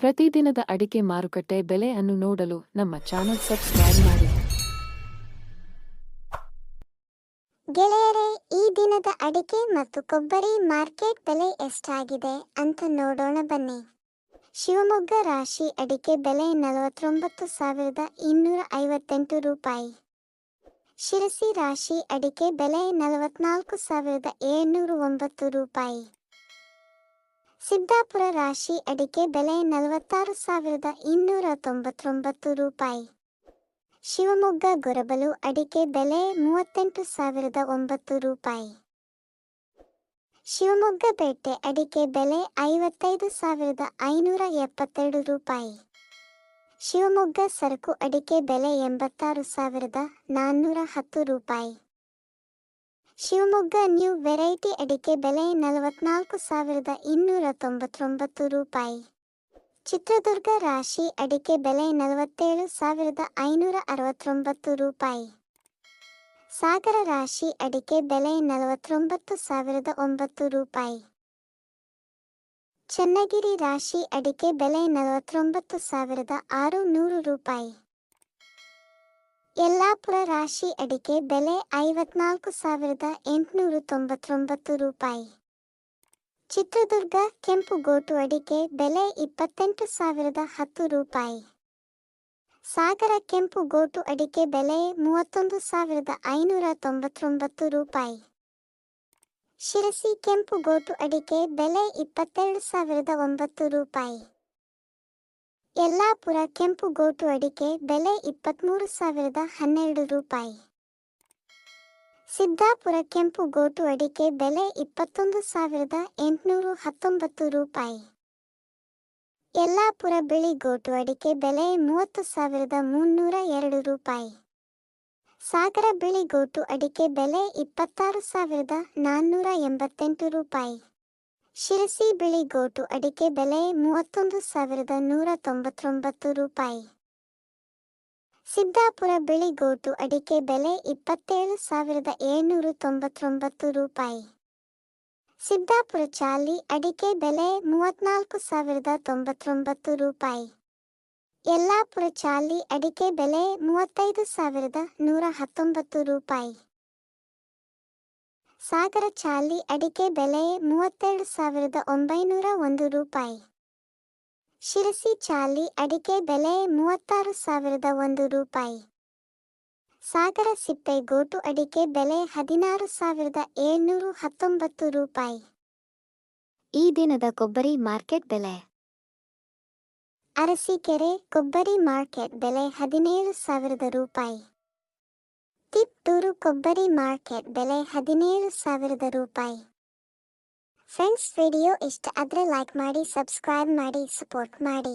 ಪ್ರತಿದಿನದ ಅಡಿಕೆ ಮಾರುಕಟ್ಟೆ ಬೆಲೆ ಅನ್ನು ನೋಡಲು ನಮ್ಮ ಚಾನೆಲ್ ಸಬ್ಸ್ಕ್ರೈಬ್ ಮಾಡಿ. ಗೆಳೆಯರೇ, ಈ ದಿನದ ಅಡಿಕೆ ಮತ್ತು ಕೊಬ್ಬರಿ ಮಾರ್ಕೆಟ್ ಬೆಲೆ ಎಷ್ಟಾಗಿದೆ ಅಂತ ನೋಡೋಣ ಬನ್ನಿ. ಶಿವಮೊಗ್ಗ ರಾಶಿ ಅಡಿಕೆ ಬೆಲೆ ನಲವತ್ತೊಂಬತ್ತು ಸಾವಿರದ ಇನ್ನೂರ ಐವತ್ತೆಂಟು ರೂಪಾಯಿ. ಶಿರಸಿ ರಾಶಿ ಅಡಿಕೆ ಬೆಲೆ ನಲವತ್ನಾಲ್ಕು ಸಾವಿರದ ಏಳ್ನೂರ ಒಂಬತ್ತು ರೂಪಾಯಿ. ಸಿದ್ದಾಪುರ ರಾಶಿ ಅಡಿಕೆ ಬೆಲೆ ನಲವತ್ತಾರು ಸಾವಿರದ ಇನ್ನೂರ ತೊಂಬತ್ತೊಂಬತ್ತು ರೂಪಾಯಿ. ಶಿವಮೊಗ್ಗ ಗೊರಬಲು ಅಡಿಕೆ ಬೆಲೆ ಮೂವತ್ತೆಂಟು ಸಾವಿರದ ಒಂಬತ್ತು ರೂಪಾಯಿ. ಶಿವಮೊಗ್ಗ ಪೇಟೆ ಅಡಿಕೆ ಬೆಲೆ ಐವತ್ತೈದು ಸಾವಿರದ ಐನೂರ ಎಪ್ಪತ್ತೆರಡು ರೂಪಾಯಿ. ಶಿವಮೊಗ್ಗ ಸರಕು ಅಡಿಕೆ ಬೆಲೆ ಎಂಬತ್ತಾರು ಸಾವಿರದ ನಾನ್ನೂರ ಹತ್ತು ರೂಪಾಯಿ. ಶಿವಮೊಗ್ಗ ನ್ಯೂ ವೆರೈಟಿ ಅಡಿಕೆ ಬೆಲೆ ನಲವತ್ನಾಲ್ಕು ಸಾವಿರದ ಇನ್ನೂರ ತೊಂಬತ್ತೊಂಬತ್ತು ರೂಪಾಯಿ. ಚಿತ್ರದುರ್ಗ ರಾಶಿ ಅಡಿಕೆ ಬೆಲೆ ನಲವತ್ತೇಳು ಸಾವಿರದ ಐನೂರ ಅರವತ್ತೊಂಬತ್ತು ರೂಪಾಯಿ. ಸಾಗರ ರಾಶಿ ಅಡಿಕೆ ಬೆಲೆ ನಲವತ್ತೊಂಬತ್ತು ಸಾವಿರದ ಒಂಬತ್ತು ರೂಪಾಯಿ. ಚನ್ನಗಿರಿ ರಾಶಿ ಅಡಿಕೆ ಬೆಲೆ ನಲವತ್ತೊಂಬತ್ತು ಸಾವಿರದ ಆರು ನೂರು ರೂಪಾಯಿ. ಯಲ್ಲಾಪುರ ರಾಶಿ ಅಡಿಕೆ ಬೆಲೆ ಐವತ್ನಾಲ್ಕು ಸಾವಿರದ ಎಂಟುನೂರ ತೊಂಬತ್ತೊಂಬತ್ತು ರೂಪಾಯಿ. ಚಿತ್ರದುರ್ಗ ಕೆಂಪು ಗೋಟು ಅಡಿಕೆ ಬೆಲೆ ಇಪ್ಪತ್ತೆಂಟು ಸಾವಿರದ ಹತ್ತು ರೂಪಾಯಿ. ಸಾಗರ ಕೆಂಪು ಗೋಟು ಅಡಿಕೆ ಬೆಲೆ ಮೂವತ್ತೊಂದು ಸಾವಿರದ ಐನೂರ ತೊಂಬತ್ತೊಂಬತ್ತು ರೂಪಾಯಿ. ಶಿರಸಿ ಕೆಂಪು ಗೋಟು ಅಡಿಕೆ ಬೆಲೆ ಇಪ್ಪತ್ತೆರಡು ಸಾವಿರದ ಒಂಬತ್ತು ರೂಪಾಯಿ. ಯಲ್ಲಾಪುರ ಕೆಂಪು ಗೋಟು ಅಡಿಕೆ ಬೆಲೆ ಇಪ್ಪತ್ತ್ಮೂರು ಸಾವಿರದ ಹನ್ನೆರಡು ರೂಪಾಯಿ. ಸಿದ್ದಾಪುರ ಕೆಂಪು ಗೋಟು ಅಡಿಕೆ ಬೆಲೆ ಇಪ್ಪತ್ತೊಂದು ಸಾವಿರದ ಎಂಟುನೂರು ಹತ್ತೊಂಬತ್ತು ರೂಪಾಯಿ. ಯಲ್ಲಾಪುರ ಬಿಳಿ ಗೋಟು ಅಡಿಕೆ ಬೆಲೆ ಮೂವತ್ತು ಸಾವಿರದ ಮುನ್ನೂರ ಎರಡು ರೂಪಾಯಿ. ಸಾಗರ ಬಿಳಿ ಗೋಟು ಅಡಿಕೆ ಬೆಲೆ ಇಪ್ಪತ್ತಾರು ಸಾವಿರದ ನಾನ್ನೂರ ಎಂಬತ್ತೆಂಟು ರೂಪಾಯಿ. ಶಿರಸಿ ಬಿಳಿ ಗೋಟು ಅಡಿಕೆ ಬೆಲೆ ಮೂವತ್ತೊಂದು ಸಾವಿರದ ನೂರ ತೊಂಬತ್ತೊಂಬತ್ತು ರೂಪಾಯಿ. ಸಿದ್ದಾಪುರ ಬಿಳಿ ಗೋಟು ಅಡಿಕೆ ಬೆಲೆ ಇಪ್ಪತ್ತೇಳು ಸಾವಿರದ ಏಳ್ನೂರ ತೊಂಬತ್ತೊಂಬತ್ತು ರೂಪಾಯಿ. ಸಿದ್ದಾಪುರ ಚಾಲಿ ಅಡಿಕೆ ಬೆಲೆ ಮೂವತ್ನಾಲ್ಕು ಸಾವಿರದ ತೊಂಬತ್ತೊಂಬತ್ತು ರೂಪಾಯಿ. ಯಲ್ಲಾಪುರ ಚಾಲಿ ಅಡಿಕೆ ಬೆಲೆ ಮೂವತ್ತೈದು ಸಾವಿರದ ನೂರ ಹತ್ತೊಂಬತ್ತು ರೂಪಾಯಿ. ಸಾಗರ ಚಾಲಿ ಅಡಿಕೆ ಬೆಲೆ ಮೂವತ್ತೆರಡು ಸಾವಿರದ ಒಂಬೈನೂರ ಒಂದು ರೂಪಾಯಿ. ಶಿರಸಿ ಚಾಲಿ ಅಡಿಕೆ ಬೆಲೆ ಮೂವತ್ತಾರು ಸಾವಿರದ ಒಂದು ರೂಪಾಯಿ. ಸಾಗರ ಸಿಪ್ಪೆ ಗೋಟು ಅಡಿಕೆ ಬೆಲೆ ಹದಿನಾರು ಸಾವಿರದ ಏಳ್ನೂರು ಹತ್ತೊಂಬತ್ತು ರೂಪಾಯಿ. ಈ ದಿನದ ಕೊಬ್ಬರಿ ಮಾರ್ಕೆಟ್ ಬೆಲೆ. ಅರಸೀಕೆರೆ ಕೊಬ್ಬರಿ ಮಾರ್ಕೆಟ್ ಬೆಲೆ ಹದಿನೇಳು ಸಾವಿರದ ರೂಪಾಯಿ. ತಿಪ್ಟೂರು ಕೊಬ್ಬರಿ ಮಾರ್ಕೆಟ್ ಬೆಲೆ ಹದಿನೇಳು ಸಾವಿರದ ರೂಪಾಯಿ. ಫ್ರೆಂಡ್ಸ್, ವಿಡಿಯೋ ಇಷ್ಟ ಆದರೆ ಲೈಕ್ ಮಾಡಿ ಸಬ್ಸ್ಕ್ರೈಬ್ ಮಾಡಿ ಸಪೋರ್ಟ್ ಮಾಡಿ.